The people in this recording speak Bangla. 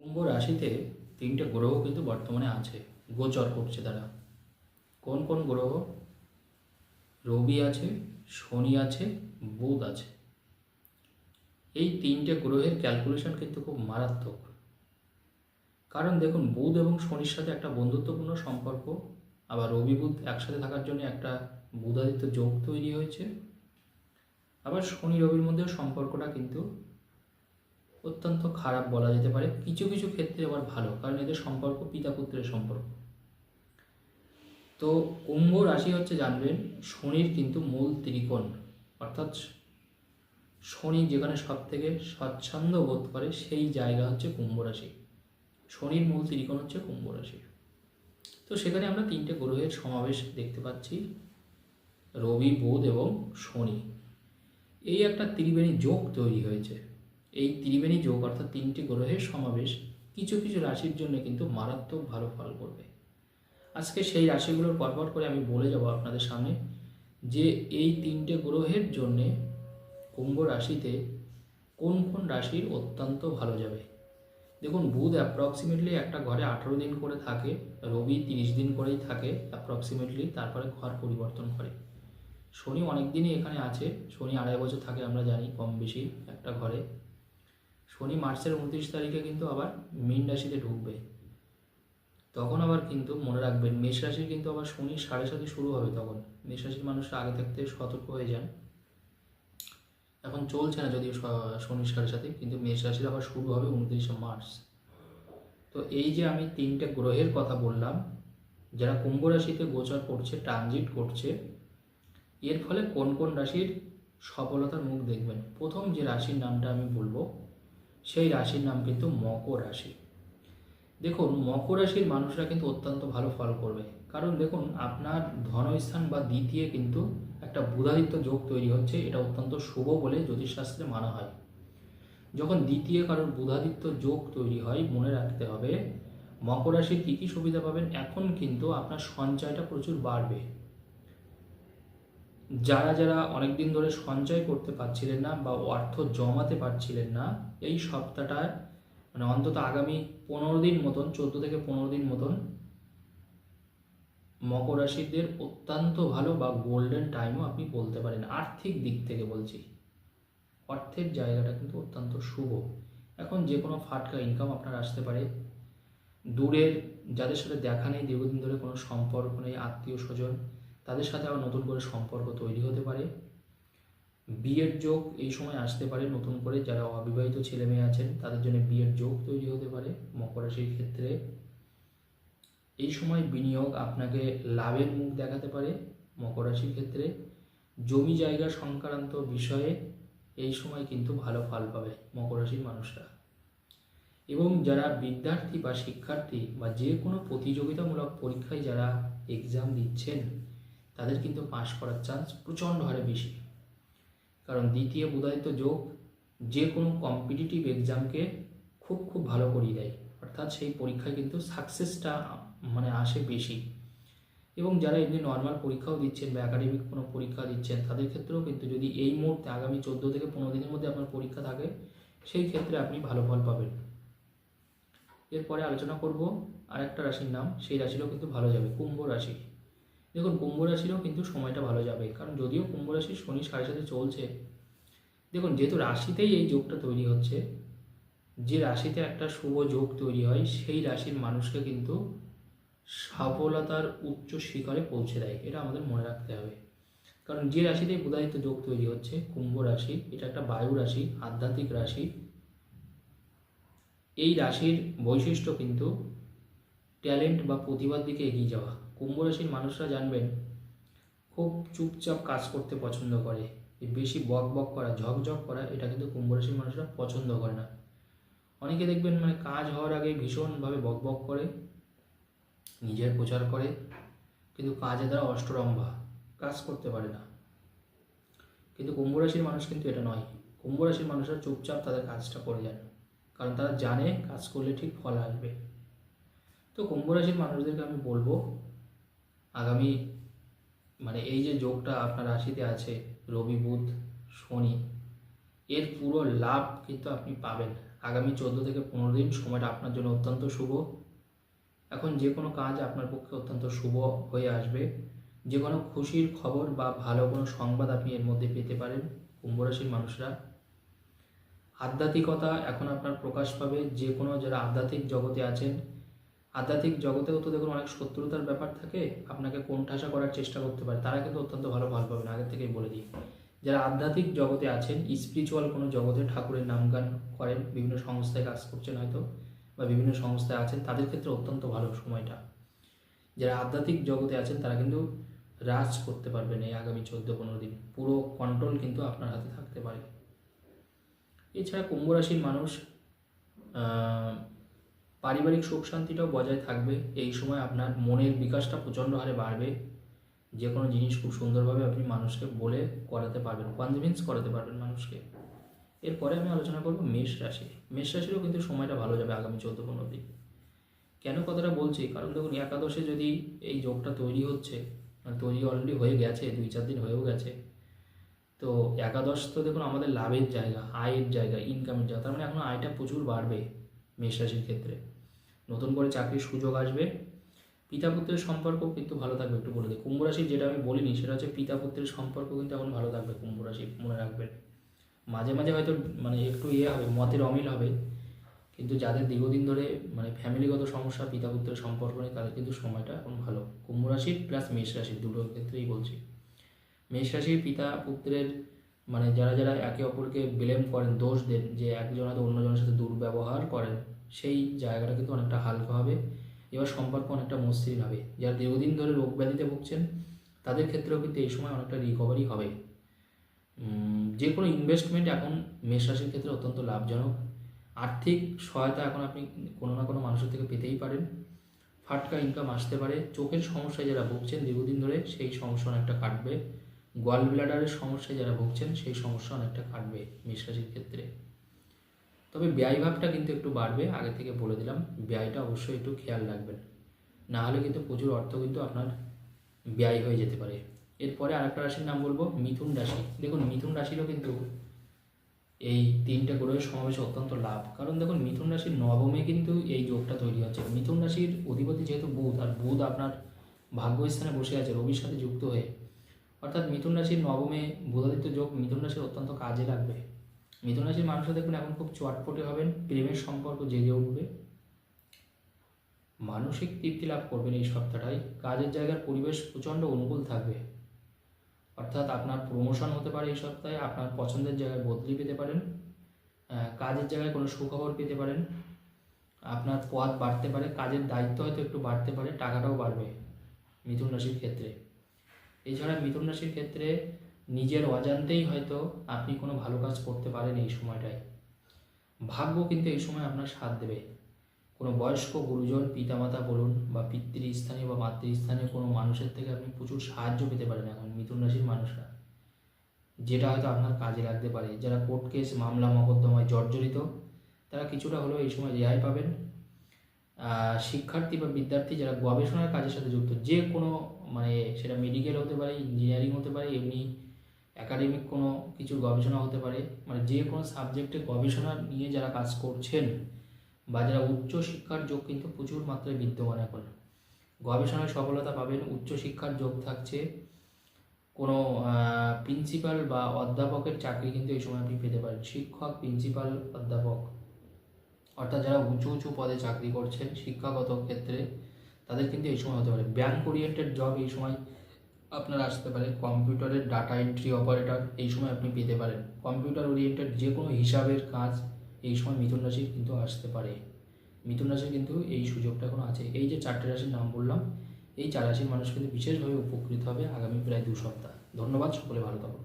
কুম্ভ রাশিতে তিনটে গ্রহ কিন্তু বর্তমানে আছে, গোচর করছে তারা। কোন কোন গ্রহ? রবি আছে, শনি আছে, বুধ আছে। এই তিনটে গ্রহের ক্যালকুলেশন কিন্তু খুব মারাত্মক। কারণ দেখুন, বুধ এবং শনির সাথে একটা বন্ধুত্বপূর্ণ সম্পর্ক, আবার রবি, বুধ একসাথে থাকার জন্য একটা বুধাদিত্য যোগ তৈরি হয়েছে। আবার শনি, রবির মধ্যেও সম্পর্কটা কিন্তু অত্যন্ত খারাপ বলা যেতে পারে। কিছু কিছু ক্ষেত্রে আবার ভালো, কারণ এদের সম্পর্ক পিতা পুত্রের সম্পর্ক। তো কুম্ভ রাশি হচ্ছে জানবেন, শনির কিন্তু মূল ত্রিকোণ, অর্থাৎ শনি যেখানে সব থেকে স্বচ্ছন্দ বোধ করে সেই জায়গা হচ্ছে কুম্ভ রাশি। শনির মূল ত্রিকোণ হচ্ছে কুম্ভ রাশি। তো সেখানে আমরা তিনটে গ্রহের সমাবেশ দেখতে পাচ্ছি, রবি, বুধ এবং শনি। এই একটা ত্রিবেণী যোগ তৈরি হয়েছে। এই ত্রিবেণী যোগ অর্থাৎ তিনটি গ্রহের সমাবেশ কিছু কিছু রাশির জন্য কিন্তু মারাত্মক ভালো ফল করবে। আজকে সেই রাশিগুলোর পরপর করে আমি বলে যাব আপনাদের সামনে যে এই তিনটে গ্রহের জন্যে কুম্ভ রাশিতে কোন কোন রাশির অত্যন্ত ভালো যাবে। দেখুন, বুধ অ্যাপ্রক্সিমেটলি একটা ঘরে আঠেরো দিন করে থাকে, রবি তিরিশ দিন করেই থাকে অ্যাপ্রক্সিমেটলি তারপরে ঘর পরিবর্তন করে। শনি অনেক দিনই এখানে আছে, শনি আড়াই বছর থাকে আমরা জানি কম বেশি একটা ঘরে। শনি মার্চের উনত্রিশ তারিখে কিন্তু আবার মীন রাশিতে ঢুকবে। তখন আবার কিন্তু মনে রাখবেন, মেষ রাশির কিন্তু আবার শনি সাড়ে সাথে শুরু হবে তখন। মেষ রাশির মানুষরা আগে থাকতে সতর্ক হয়ে যান। এখন চলছে না যদিও শনি সাড়ে সাথে কিন্তু মেষ রাশির আবার শুরু হবে উনত্রিশে মার্চ। তো এই যে আমি তিনটে গ্রহের কথা বললাম, যারা কুম্ভ রাশিতে গোচর করছে ট্রানজিট করছে, এর ফলে কোন কোন রাশির সফলতার মুখ দেখবেন? প্রথম যে রাশির নামটা আমি বলব সেই রাশির নাম কিন্তু মকর রাশি। দেখুন, মকর রাশির মানুষরা কিন্তু অত্যন্ত ভালো ফল করবে। কারণ দেখুন, আপনার ধনস্থান বা দ্বিতীয় কিন্তু একটা বুধাদিত্য যোগ তৈরি হচ্ছে, এটা অত্যন্ত শুভ বলে জ্যোতিষশাস্ত্রে মানা হয়। যখন দ্বিতীয় কারোর বুধাদিত্য যোগ তৈরি হয়, মনে রাখতে হবে, মকর রাশির কী কী সুবিধা পাবেন? এখন কিন্তু আপনার সঞ্চয়টা প্রচুর বাড়বে। যারা যারা অনেক দিন ধরে সঞ্চয় করতে পারছিলেন না বা অর্থ জমাতে পারছিলেন না, এই সপ্তাহটায় মানে অন্তত আগামী পনেরো দিন মতন, চোদ্দ থেকে পনেরো দিন মতন মকর রাশিদের অত্যন্ত ভালো বা গোল্ডেন টাইমও আপনি বলতে পারেন। আর্থিক দিক থেকে বলছি। অর্থের জায়গাটা কিন্তু অত্যন্ত শুভ। এখন যে কোনো ফাটকা ইনকাম আপনার আসতে পারে। দূরের যাদের সাথে দেখা নেই, দীর্ঘদিন ধরে কোনো সম্পর্ক নেই, আত্মীয় স্বজন তাদের সাথে আবার নতুন করে সম্পর্ক তৈরি হতে পারে। বিয়ের যোগ এই সময় আসতে পারে নতুন করে, যারা অবিবাহিত ছেলে মেয়ে আছেন, তাদের জন্য বিয়ের যোগ তৈরি হতে পারে মকর রাশির ক্ষেত্রে। এই সময় বিনিয়োগ আপনাকে লাভের মুখ দেখাতে পারে মকর রাশির ক্ষেত্রে। জমি জায়গা সংক্রান্ত বিষয়ে এই সময় কিন্তু ভালো ফল পাবে মকর রাশির মানুষরা। এবং যারা বিদ্যার্থী বা শিক্ষার্থী বা যে কোনো প্রতিযোগিতামূলক পরীক্ষায় যারা এক্সাম দিচ্ছেন তাদের কিন্তু পাশ করার চান্স প্রচণ্ড হারে বেশি। কারণ দ্বিতীয় বুধায়িত যোগ যে কোনো কম্পিটিটিভ এক্সামকে খুব খুব ভালো করিয়ে দেয়। অর্থাৎ সেই পরীক্ষায় কিন্তু সাকসেসটা মানে আসে বেশি। এবং যারা এমনি নর্মাল পরীক্ষাও দিচ্ছেন বা একাডেমিক কোনো পরীক্ষা দিচ্ছেন, তাদের ক্ষেত্রেও কিন্তু যদি এই মুহূর্তে আগামী চোদ্দ থেকে পনেরো দিনের মধ্যে আপনার পরীক্ষা থাকে, সেই ক্ষেত্রে আপনি ভালো ফল পাবেন। এরপরে আলোচনা করব আরেকটা রাশির নাম, সেই রাশিরও কিন্তু ভালো যাবে, কুম্ভ রাশি। দেখুন, কুম্ভ রাশিরও কিন্তু সময়টা ভালো যাবে কারণ যদিও কুম্ভ রাশি শনি সাড়ে সাথে চলছে, দেখুন, যেহেতু রাশিতেই এই যোগটা তৈরি হচ্ছে, যে রাশিতে একটা শুভ যোগ তৈরি হয়, সেই রাশির মানুষকে কিন্তু সফলতার উচ্চ শিখরে পৌঁছে দেয়। এটা আমাদের মনে রাখতে হবে। কারণ যে রাশিতে বুধায়িত যোগ তৈরি হচ্ছে, কুম্ভ রাশি, এটা একটা বায়ু রাশি, আধ্যাত্মিক রাশি, এই রাশির বৈশিষ্ট্য কিন্তু ট্যালেন্ট বা প্রতিভার দিকে এগিয়ে যাওয়া। কুম্ভ রাশির মানুষরা জানবেন, খুব চুপচাপ কাজ করতে পছন্দ করে। বেশি বক বক করা ঝকঝক করা, এটা কিন্তু কুম্ভ রাশির মানুষরা পছন্দ করে না। অনেকে দেখবেন মানে কাজ হওয়ার আগে ভীষণভাবে বক বক করে, নিজের প্রচার করে, কিন্তু কাজে তারা অষ্টরম্ভা, কাজ করতে পারে না। কিন্তু কুম্ভ রাশির মানুষ কিন্তু এটা নয়। কুম্ভ রাশির মানুষরা চুপচাপ তাদের কাজটা করে যান, কারণ তারা জানে কাজ করলে ঠিক ফল আসবে। তো কুম্ভ রাশির মানুষদেরকে আমি বলব আগামী মানে এই যে যোগটা আপনার রাশিতে আছে, রবি, বুধ, শনি, এর পুরো লাভ কিন্তু আপনি পাবেন। আগামী চোদ্দ থেকে পনেরো দিন সময়টা আপনার জন্য অত্যন্ত শুভ। এখন যে কোনো কাজ আপনার পক্ষে অত্যন্ত শুভ হয়ে আসবে। যে কোনো খুশির খবর বা ভালো কোনো সংবাদ আপনি এর মধ্যে পেতে পারেন কুম্ভ রাশির মানুষরা। আধ্যাত্মিকতা এখন আপনার প্রকাশ পাবে। যে কোনো যারা আধ্যাত্মিক জগতে আছেন আধ্যাত্মিক জগতেও তো দেখুন অনেক শত্রুতার ব্যাপার থাকে, আপনাকে কোণঠাসা করার চেষ্টা করতে পারে। তারা কিন্তু অত্যন্ত ভালো ফল পাবেন আগে থেকেই বলে দিই। যারা আধ্যাত্মিক জগতে আছেন স্পিরিচুয়াল কোনো জগতে ঠাকুরের নামগান করেন, বিভিন্ন সংস্থায় কাজ করছেন হয়তো, বা বিভিন্ন সংস্থায় আছেন, তাদের ক্ষেত্রে অত্যন্ত ভালো সময়টা। যারা আধ্যাত্মিক জগতে আছেন, তারা কিন্তু রাজ করতে পারবেন এই আগামী চোদ্দ পনেরো দিন। পুরো কন্ট্রোল কিন্তু আপনার হাতে থাকতে পারে। এছাড়া কুম্ভ রাশির মানুষ পারিবারিক সুখ শান্তিটাও বজায় থাকবে। এই সময় আপনার মনের বিকাশটা প্রচণ্ড হারে বাড়বে। যে কোনো জিনিস খুব সুন্দরভাবে আপনি মানুষকে বলে করাতে পারবেন কনভিন্স করাতে পারবেন মানুষকে। এরপরে আমি আলোচনা করব মেষ রাশি। মেষ রাশিরও কিন্তু সময়টা ভালো যাবে আগামী চোদ্দ পনেরো দিন। কেন কথাটা বলছি? কারণ দেখুন, একাদশে যদি এই যোগটা তৈরি হচ্ছে মানে তৈরি অলরেডি হয়ে গেছে, দুই চার দিন হয়েও গেছে, তো একাদশ তো দেখুন আমাদের লাভের জায়গা, আয়ের জায়গা ইনকামের জায়গা। তার মানে এখন আয়টা প্রচুর বাড়বে। মেষ রাশির ক্ষেত্রে। নতুন করে চাকরির সুযোগ আসবে। পিতা পুত্রের সম্পর্ক কিন্তু ভালো থাকবে, একটু বলে দিই। কুম্ভ রাশির যেটা আমি বলিনি, সেটা হচ্ছে পিতা পুত্রের সম্পর্ক কিন্তু এখন ভালো থাকবে, কুম্ভ রাশি মনে রাখবেন। মাঝে মাঝে হয়তো মানে একটু ইয়ে হবে, মতের অমিল হবে। কিন্তু যাদের দীর্ঘদিন ধরে মানে ফ্যামিলিগত সমস্যা, পিতা পুত্রের সম্পর্ক নেই তাদের কিন্তু সময়টা এখন ভালো। কুম্ভ রাশির প্লাস মেষ রাশির দুটোর ক্ষেত্রেই বলছি। মেষ রাশির পিতা পুত্রের মানে যারা যারা একে অপরকে ব্লেম করেন, দোষ দেন, যে একজন হয়তো অন্যজনের সাথে দুর্ব্যবহার করেন সেই জায়গাটা কিন্তু অনেকটা হালকা হবে। এবার সম্পর্ক অনেকটা মসৃণ হবে। যারা দীর্ঘদিন ধরে রোগ ব্যাধিতে ভুগছেন, তাদের ক্ষেত্রেও কিন্তু এই সময় অনেকটা রিকভারি হবে। যে কোনো ইনভেস্টমেন্ট এখন মেষ রাশির ক্ষেত্রে অত্যন্ত লাভজনক। আর্থিক সহায়তা এখন আপনি কোনো না কোনো মানুষের থেকে পেতেই পারেন। ফাটকা ইনকাম আসতে পারে। চোখের সমস্যায় যারা ভুগছেন দীর্ঘদিন ধরে, সেই সমস্যা অনেকটা কাটবে। গোয়াল ব্লাডারের সমস্যায় যারা ভুগছেন, সেই সমস্যা অনেকটা কাটবে মেষ রাশির ক্ষেত্রে। তবে ব্যয়ভাবটা কিন্তু একটু বাড়বে, আগে থেকে বলে দিলাম। ব্যয়টা অবশ্যই একটু খেয়াল রাখবেন। না হলে কিন্তু প্রচুর অর্থ কিন্তু আপনার ব্যয় হয়ে যেতে পারে। এরপরে আরেকটা রাশির নাম বলব, মিথুন রাশি। দেখুন, মিথুন রাশিরও কিন্তু এই তিনটে গ্রহের সমাবেশ অত্যন্ত লাভ। কারণ দেখুন, মিথুন রাশির নবমে কিন্তু এই যোগটা তৈরি হচ্ছে। মিথুন রাশির অধিপতি যেহেতু বুধ, আর বুধ আপনার ভাগ্যস্থানে বসে আছে, রবির সাথে যুক্ত হয়ে। অর্থাৎ মিথুন রাশির নবমে বুধাদিত্য যোগ মিথুন রাশির অত্যন্ত কাজে লাগবে। মিথুন রাশির মানুষরা দেখুন এখন খুব চটপটে হবেন, প্রেমের সম্পর্ক জেগে উঠবে। মানসিক তৃপ্তি লাভ করবেন এই সপ্তাহটায়। কাজের জায়গার পরিবেশ প্রচণ্ড অনুকূল থাকবে। অর্থাৎ আপনার প্রমোশন হতে পারে এই সপ্তাহে, আপনার পছন্দের জায়গায় বদলি পেতে পারেন। কাজের জায়গায় কোনো সুখবর পেতে পারেন। আপনার পদ বাড়তে পারে, কাজের দায়িত্ব হয়তো একটু বাড়তে পারে, টাকাটাও বাড়বে মিথুন রাশির ক্ষেত্রে। এছাড়া মিথুন রাশির ক্ষেত্রে নিজের অজান্তেই হয়তো আপনি কোনো ভালো কাজ করতে পারেন এই সময়টায়। ভাগ্য কিন্তু এই সময় আপনার সাথ দেবে। কোনো বয়স্ক গুরুজন, পিতামাতা বলুন বা পিতৃস্থানীয় বা মাতৃস্থানীয় কোনো মানুষের থেকে আপনি প্রচুর সাহায্য পেতে পারেন এখন মিথুন রাশির মানুষরা। যেটা হয়তো আপনার কাজে লাগতে পারে। যারা কোর্ট কেস, মামলা, মকদ্দমায় জর্জরিত, তারা কিছুটা হলেও এই সময় রেহাই পাবেন। শিক্ষার্থী বা বিদ্যার্থী যারা গবেষণার কাজের সাথে যুক্ত, যে কোনো মানে সেটা মেডিকেল হতে পারে ইঞ্জিনিয়ারিং হতে পারে, এমনি একাডেমিক কোনো কিছু গবেষণা হতে পারে মানে যে কোনো সাবজেক্টে গবেষণা নিয়ে যারা কাজ করছেন বা যারা উচ্চশিক্ষার যোগ কিন্তু প্রচুর মাত্রায় বিদ্যমান এখন। গবেষণায় সফলতা পাবেন উচ্চশিক্ষার যোগ থাকছে, কোনো প্রিন্সিপাল বা অধ্যাপকের চাকরি কিন্তু এই সময় আপনি পেতে পারেন, শিক্ষক প্রিন্সিপাল অধ্যাপক। অর্থাৎ যারা উঁচু উঁচু পদে চাকরি করছেন শিক্ষাগত ক্ষেত্রে, তাদের কিন্তু এই সময় হতে পারে। ব্যাংক ওরিয়েন্টেড জব এই সময় আপনার আসতে পারে, কম্পিউটারের ডাটা এন্ট্রি অপারেটর এই সময় আপনি পেতে পারেন। কম্পিউটার ওরিয়েন্টেড যে কোনো হিসাবের কাজ এই সময় মিথুন রাশির কিন্তু আসতে পারে। মিথুন রাশির কিন্তু এই সুযোগটা এখন আছে। এই যে চারটে রাশির নাম বললাম, এই চার রাশির মানুষ কিন্তু বিশেষভাবে উপকৃত হবে আগামী প্রায় দু সপ্তাহ। ধন্যবাদ, সকলে ভালো থাকুন।